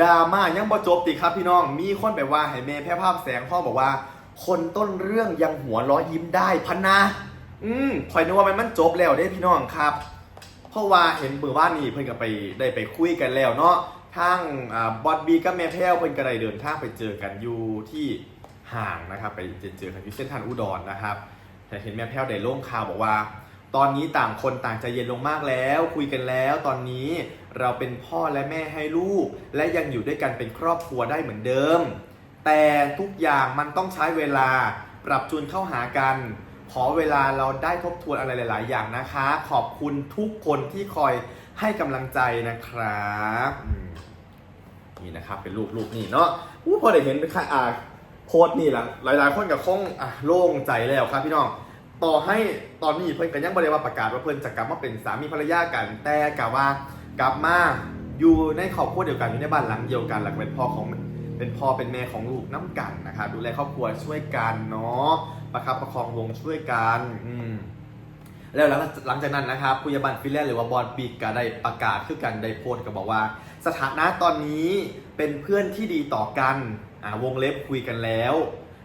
ดราม่ายังบ่จบติครับพี่น้อง มีคนแบบว่าให้เมย์แพร่ภาพแสงพ่อบอกว่า คนต้นเรื่องยังหัวเร้อยิ้มได้พันนะอืมคอยนึกว่ามันมันจบแล้วเด้พี่น้องครับ เพราะว่าเห็นมือว่านนี่เพิ่นก็ไปได้ไปคุยกันแล้วเนาะทางอ่าบอดบีกับแม่แพ้วเพิ่นก็ได้เดินทางไปเจอกันอยู่ที่ห่างนะครับ ไปเจอเจอกันที่เส้นทางอุดรนะครับแต่เห็นแม่แพ้วได้ล่งข่าวบอกว่า ตอนนี้ต่างคนต่างใจเย็นลงมากแล้ว คุยกันแล้ว ตอนนี้ เราเป็นพ่อและแม่ให้ลูก และยังอยู่ด้วยกันเป็นครอบครัวได้เหมือนเดิม แต่ทุกอย่างมันต้องใช้เวลาปรับจูนเข้าหากัน ขอเวลาเราได้ทบทวนอะไรหลาย ๆ อย่างนะคะ ขอบคุณทุกคนที่คอยให้กำลังใจนะครับนี่นะครับเป็นรูปรูปนี่เนาะอู้พอได้เห็นค่ะอ่าโพสต์นี่ละหลาย ๆ คนกับคงอะโล่งใจแล้วครับพี่น้องต่อให้ตอนนี้เพิ่นกันยังบ่ได้ว่าประกาศว่าเพิ่นจะกลับมาเป็นสามีภรรยากันแต่กะว่า กลับมาอยู่ในครอบครัวเดียวกันอยู่ในบ้านหลังเดียวกันหลักเป็นพ่อของเป็นพ่อเป็นแม่ของลูกน้ำกันนะครับดูแลครอบครัวช่วยกันเนาะประคับประคองวงช่วยกันอืมแล้วหลังหลังจากนั้นนะครับคุยบันฟิลแลนหรือว่าบอลบีกก็ได้ประกาศคือกันได้โพสก็บอกว่า สถานะตอนนี้เป็นเพื่อนที่ดีต่อกันวงเล็บคุยกันแล้ว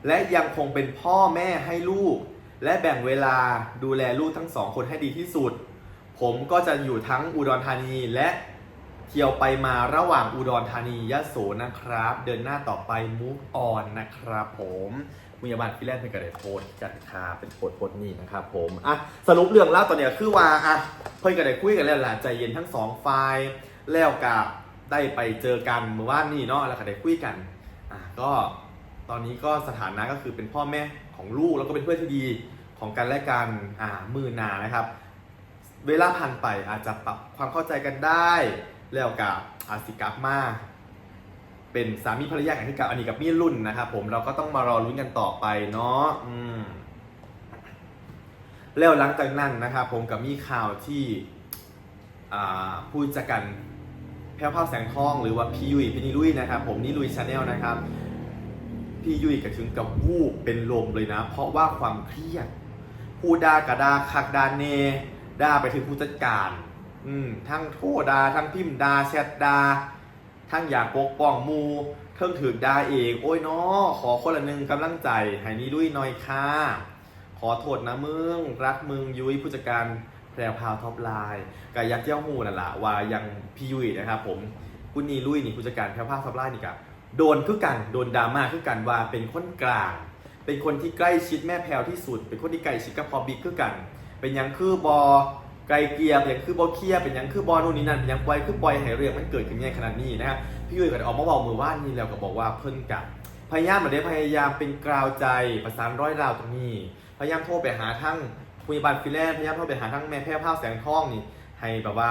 และยังคงเป็นพ่อแม่ให้ลูก และแบ่งเวลาดูแลลูกทั้งสองคนให้ดีที่สุด ผมก็จะอยู่ทั้งอุดรธานีและเที่ยวไปมาระหว่างอุดรธานียะโสนะครับ เดินหน้าต่อไป move on นะครับผมมุยาบาลฟิแลนด์เป็นกระเดโพสจัดคาเป็นโพสโพสนี่นะครับผมอะสรุปเรื่องแล้วตอนเนี้ยคือว่าอะเพื่อนกระเดคุยกันแล้วล่ะใจเย็นทั้งสองฝ่ายแล้วกับได้ไปเจอกันเมื่อวานนี่เนาะแล้วก็ได้คุยกันอะก็ตอนนี้ก็สถานะก็คือเป็นพ่อแม่ของลูกแล้วก็เป็นเพื่อนที่ดีของกันและกันอ่ามือหนานะครับ เวลาผ่านไปอาจจะปรับความเข้าใจกันได้ แล้วกับอาสิกลับมาเป็นสามีภรรยากันที่กับอันนี้กับมีรุ่นนะครับผมเราก็ต้องมารอลุ้นกันต่อไปเนาะอืมแล้วหลังจากนั้นนะครับผมกับมีข่าวที่ผู้จัดการแพ้วภาแสงทอง หรือว่าพี่ยุยพี่นิลุยนะครับผมนิลุยชาแนลนะครับพี่ยุ้ยก็ถึงกับวูบเป็นลมเลยนะ เพราะว่าความเครียดผู้ดากระดาคักดานเน ด่าไปถึงผู้จัดการ อืมทั้งโทษดาทั้งพิมพ์ดาแชทดา ทั้งอยากปกป้องมูเทิงถือดาเองโอ้ยเนาะขอคนละหนึ่งกำลังใจให้นี่ลุยหน่อยค่ะ ขอโทษนะมึง รักมึงยุ้ยผู้จัดการแพรวพาวท็อปไลน์กับยักษ์เจ้าหูนั่นแหละว่ายังพี่ยุ้ยนะครับผมคุณนีลุยนี่ผู้จัดการแพรวพาวท็อปไลน์นี่กับโดนคือกันโดนดราม่าคือกันว่าเป็นคนกลาง เป็นคนที่ใกล้ชิดแม่แพรวที่สุด เป็นคนที่ใกล้ชิดกับพอบิ๊กคือกัน เป็นยังคือบอไกลเกลียเป็นยังคือบอเคลียร์เป็นยังคือบอนู่นนี่นั่นเป็นยังปล่อยคือปล่อยให้เรื่องมันเกิดขึ้นง่ายขนาดนี้นะฮะพี่ยุ้ยก็ได้ออกมาบอกมือว่านี่แล้วก็บอกว่าเพิ่นกับพยายามเหมือนได้พยายามเป็นกราวใจประสานร้อยราวตรงนี้ พยายามโทรไปหาทั้งพยบาลฟิแลนพยายามโทรไปหาทั้งแม่แพร่ภาพแสงทองนี่ให้แบบว่า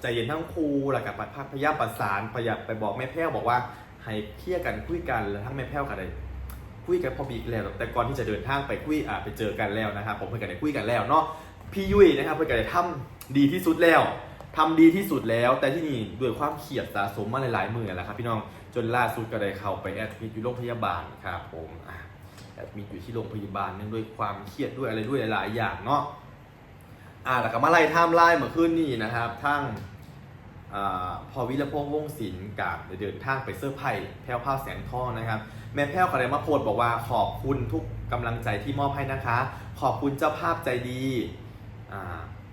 ใจเย็นทั้งครูแล้วกับพยายามประสานพยายามไปบอกแม่แพร่บอกว่าให้เคลียร์กันคุยกันแล้วทั้งแม่แพ้วกันได้คุยกันพอบีกแล้วแต่ก่อนที่จะเดินทางไปคุยอ่าไปเจอกันแล้วนะครับผมเพื่อนกันได้คุยกันแล้วเนาะ พี่ยุ้ยนะครับเพื่อนกันได้ทำดีที่สุดแล้วทำดีที่สุดแล้ว แต่ที่นี่ด้วยความเครียดสะสมมาหลายๆมือแหละครับพี่น้องจนล่าสุดก็ได้เข้าไปแอดมิดอยู่โรงพยาบาลครับผมแอดมิดอยู่ที่โรงพยาบาลเนื่องด้วยความเครียดด้วยอะไรด้วยหลาย ๆ อย่างเนาะอ่าแล้วก็มาไล่ไทม์ไลน์เมื่อคืนนี้นะครับทั้งอาพอวิรพงษ์วงศิลป์กับเดินทางไปเสื้อร์ไผ่แพ้วผ้าแสงท่อนะครับ แม่แพ้วก็เลยมาโพสบอกว่าขอบคุณทุกกำลังใจที่มอบให้นะคะ ขอบคุณเจ้าภาพใจดี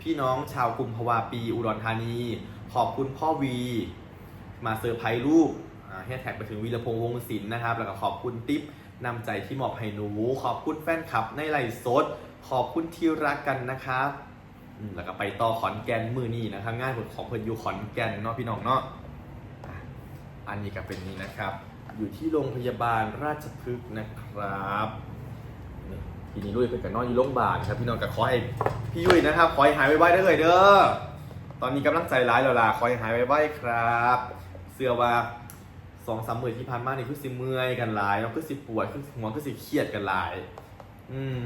พี่น้องชาวกุมภาวาปี อุดรธานี ขอบคุณพ่อวี มาเซอร์ไพรส์ลูกแฮชแท็กไปถึงวีรพงษ์วงศิลป์นะครับ แล้วก็ขอบคุณติ๊บนำใจที่มอบให้หนู ขอบคุณแฟนคลับในไลฟ์สด ขอบคุณที่รักกันนะครับแล้วก็ไปต่อขอนแก่นมือนี่นะครับงานของเพิ่นอยู่ขอนแก่นเนาะพี่น้องเนาะอันนี้ก็เป็นนี้นะครับ อยู่ที่โรงพยาบาลราชพฤกษ์นะครับ ทีนี้ลุยเพิ่นกับนอนอยู่โรงพยาบาลครับพี่น้องก็ขอให้พี่ยุ้ยนะครับขอให้หายไวๆเด้อเลยเด้อตอนนี้กำลังใจร้ายแล้วล่ะขอให้หายไวๆครับ เสื้อว่าสองสามหมื่นที่ผ่านมานี่คือสิเมื่อยกันหลายเนาะคือสิปวดคือหัวคือสิเครียดกันหลาย อืม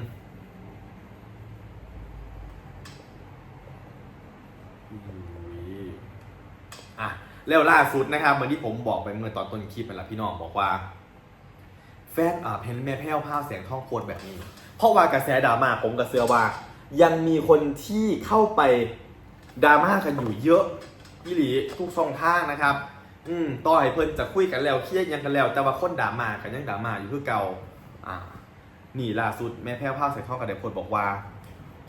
อุ้ยอะแล้วล่าสุดนะครับเหมือนที่ผมบอกไปเมื่อตอนต้นคลิปนั่นแหละพี่น้องบอกว่า แฟนอ่าเพนแม่แพ้วผ้าเสียงท่องโคตรแบบนี้ เพราะว่ากระแสดราม่าผมกับเสือว่า ยังมีคนที่เข้าไปดราม่ากันอยู่เยอะพี่หลีทุกช่องทางนะครับ อืมต่อให้เพิ่นจะคุยกันแล้วเครียดยังกันแล้ว แต่ว่าคนด่ามากันยังด่ามาอยู่คือเก่าอ่านี่ล่าสุดแม่แพ้วภาพใส่ท่องกับเด็กคนบอกว่า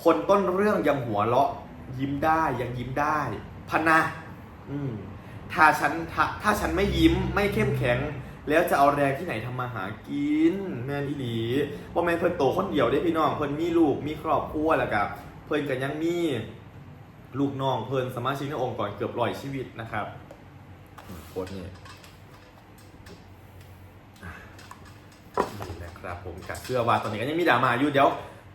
คนต้นเรื่องยังหัวเราะ ยิ้มได้ยังยิ้มได้พนะอืมถ้าฉันถ้าถ้าฉันไม่ยิ้มไม่เข้มแข็ง แล้วจะเอาแรงที่ไหนทำมาหากิน แม่นอีหลีว่าแม่นเพิ่นโตคนเดียวได้พี่น้องเพิ่นมีลูกมีครอบครัวแล้วกับเพิ่นก็ยังมีลูกน้องเพิ่นสมาชิกในองค์กรเกือบร้อยชีวิตนะครับโคตรนี่นี่นะครับผมกับเสื้อว่าตอนนี้ก็ยังมีดราม่าอยู่เดี๋ยว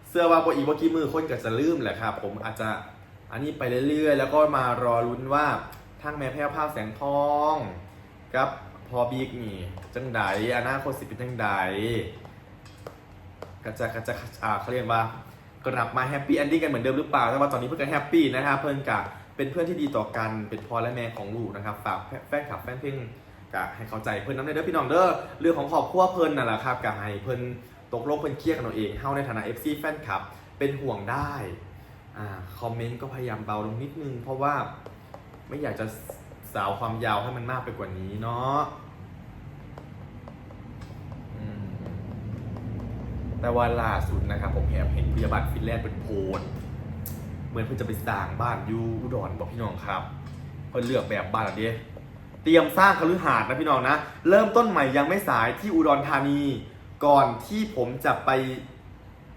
เสื้อว่าพออีกว่ากี่มือคนก็จะลืมแหละครับผมอาจจะอันนี้ไปเรื่อยๆ แล้วก็มารอลุ้นว่าทั้งแม่แพ้วภาพแสงทอง กับ พอบิ๊กนี่จังไดอนาคตสิเป็นจังไดก็จะก็จะอ่าเขาเรียกว่ากลับมาแฮปปี้เอนดิ้งกันเหมือนเดิมหรือเปล่าแต่ว่าตอนนี้เพื่อนก็แฮปปี้นะครับเพื่อนกับเป็นเพื่อนที่ดีต่อกันเป็นพ่อและแม่ของลูกนะครับฝากแฟนคลับแฟนเพลงกะให้เข้าใจเพื่อนน้ำในเด้อพี่น้องเด้อเรื่องของครอบครัวเพื่อนนั่นแหละครับกะให้เพื่อนตกลงเป็นเครียดกันเอาเองเฮาในฐานะ FC แฟนคลับเป็นห่วงได้อ่าคอมเมนต์ก็พยายามเบาลงนิดนึง เพราะว่าไม่อยากจะ สาวความยาวให้มันมากไปกว่านี้เนาะแต่ว่าล่าสุดนะครับ ผมแอบเห็นพยาบาลฟินแลนด์เป็นโพสเหมือนเพิ่นจะไปสร้างบ้านอยูอุดรบอกพี่น้องครับเพิ่นเลือกแบบบ้านอะไรเดียเตรียมสร้างคฤหาสน์นะพี่น้องนะ เริ่มต้นใหม่ยังไม่สายที่อุดรธานี ก่อนที่ผมจะไป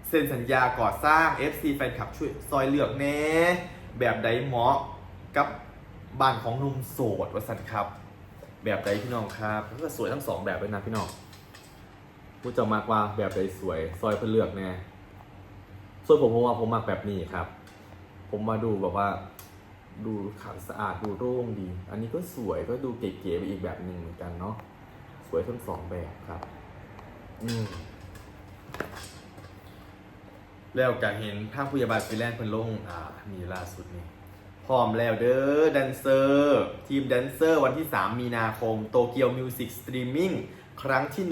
เซ็นสัญญาก่อสร้าง FC แฟนคลับช่วยซอยเลือกแน่แบบใดเหมาะกับ บ้านของหนุ่มโสดวสันครับ แบบใดพี่น้องครับก็สวยทั้งสองแบบเลยนะพี่น้องผู้จะมากว่าแบบใดสวย ซอยเพื่อเลือกแน่ส่วนผมผมว่าผมมักแบบนี้ครับ ผมมาดูแบบว่า ดูขาวสะอาดดูโล่งดี อันนี้ก็สวยก็ดูเก๋ๆไปอีกแบบหนึ่งเหมือนกันเนาะสวยทั้งสองแบบครับ อืมแล้วก็เห็นภาพพยาบาลฟิแลนด์เพิ่นลงอ่ามีล่าสุดนี่ พร้อมแล้วเด้อแดนเซอร์ ทีมแดนเซอร์วันที่ 3 มีนาคมโตเกียวมิวสิกสตรีมมิ่งครั้งที่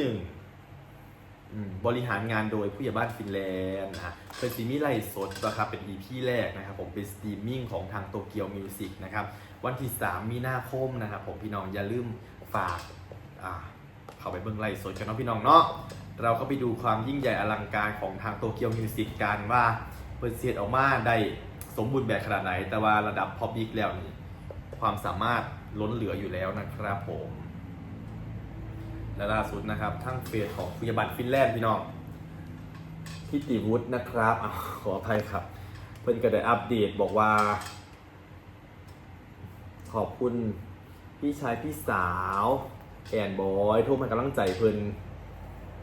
1 บริหารงานโดยผู้ใหญ่บ้านฟินแลนด์นะเป็นซีมีไลสดนะครับเป็น EP แรกนะครับผมเป็นสตรีมมิ่งของทางโตเกียวมิวสิกนะครับวันที่ 3 มีนาคมนะครับผมพี่น้องอย่าลืมฝากอ่าเข้าไปเบิ่งไลสดกันเนาะพี่น้องเนาะเราก็ไปดูความยิ่งใหญ่อลังการของทางโตเกียวมิวสิกกันว่าเปิดเสียดออกมาได้ สมบูรณ์แบบขนาดไหน แต่ว่าระดับพอบิ๊กแล้วนี่ความสามารถล้นเหลืออยู่แล้วนะครับผม และล่าสุดนะครับ ทั้งเฟซของพยาบาลฟินแลนด์พี่น้องพี่ติวุฒินะครับอขออภัยครับ เพิ่นก็ได้อัปเดตบอกว่า ขอบคุณพี่ชายพี่สาว แอนบอยโทรมากำลังใจเพิ่น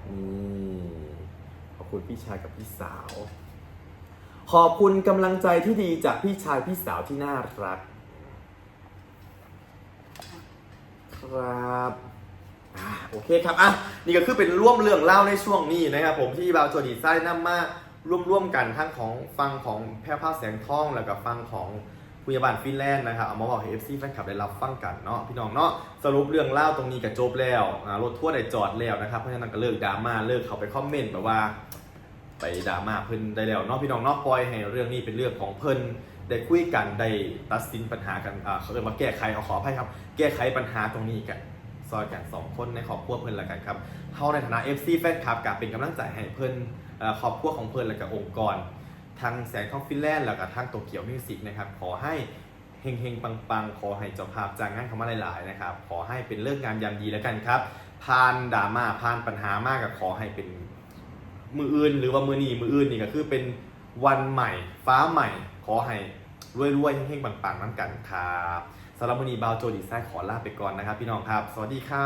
นี่ขอบคุณพี่ชายกับพี่สาว ขอบคุณกำลังใจที่ดีจากพี่ชายพี่สาวที่น่ารัก ครับอโอเคครับ อะ นี่ก็คือเป็นร่วมเรื่องเล่าในช่วงนี้นะครับผมที่บาวโจดีไซน์นำมาร่วมร่วมกันทั้งของฟังของแพร่ภาพแสงทอง แล้วก็ฟังของพยาบาลฟินแลนด์นะครับเอามาบอกให้ FC แฟนคลับได้รับฟังกันเนาะพี่น้องเนาะสรุปเรื่องเล่าตรงนี้ก็จบแล้วรถทั่วร์ได้จอดแล้วนะครับเพราะฉะนั้นก็เลิกดราม่าเลิกเข้าไปคอมเมนต์แบบว่า ไปดราม่าเพิ่นได้แล้วเนาะพี่น้องเนาะปล่อยให้เรื่องนี้เป็นเรื่องของเพิ่นได้คุยกันได้ตัดสินปัญหากันอ่าเขาเรียกว่าแก้ไขเอาขออภัยครับ แก้ไขปัญหาตรงนี้กันซอยกันสองคนในครอบครัวเพิ่นละกันครับเฮาในฐานะ FC แฟนคลับกับเป็นกำลังใจให้เพิ่นอ่อครอบครัวของเพิ่นและกับองค์กรทางแสงทองฟินแลนด์แล้วก็ทางโตเกียวมิวสิกนะครับขอให้เฮงเฮงปังปังๆ ขอให้เจ้าภาพจ้างงานเขามาหลายๆนะครับ ขอให้เป็นเรื่องงานยามดีแล้วกันครับ ผ่านดราม่าผ่านปัญหามากกับขอให้เป็น มืออื่น หรือว่ามือนีมืออื่นนี่ก็คือเป็นวันใหม่ฟ้าใหม่ ขอให้รวยๆเฮงๆปังๆน้ำกันครับสำหรับวันนี้บาวโจดีไซน์ขอลาไปก่อนนะครับ พี่น้องครับ สวัสดีครับ